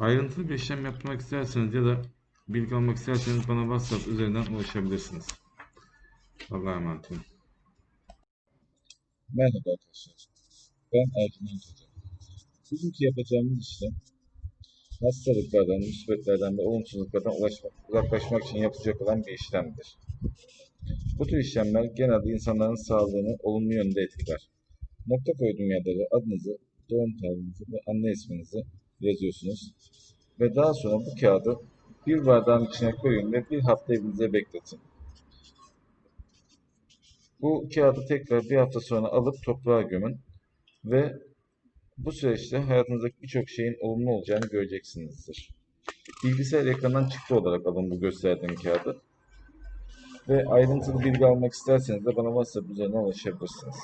Ayrıntılı bir işlem yapmak isterseniz ya da bilgi almak isterseniz bana WhatsApp üzerinden ulaşabilirsiniz. Allah'a emanet olun. Merhaba arkadaşlar. Ben Ercüment Hoca. Bugünkü yapacağımız işlem hastalıklardan, musibetlerden ve olumsuzluklardan ulaşmak, uzaklaşmak için yapılacak olan bir işlemdir. Bu tür işlemler genelde insanların sağlığını olumlu yönde etkiler. Nokta koyduğum yerlere adınızı, doğum tarihinizi ve anne isminizi yazıyorsunuz. Ve daha sonra bu kağıdı bir bardağın içine koyun ve bir hafta evinizde bekletin. Bu kağıdı tekrar bir hafta sonra alıp toprağa gömün ve bu süreçte hayatınızdaki birçok şeyin olumlu olacağını göreceksinizdir. Bilgisayar ekranından çıktı olarak alın bu gösterdiğim kağıdı. Ve ayrıntılı bilgi almak isterseniz de bana WhatsApp üzerinden ulaşabilirsiniz.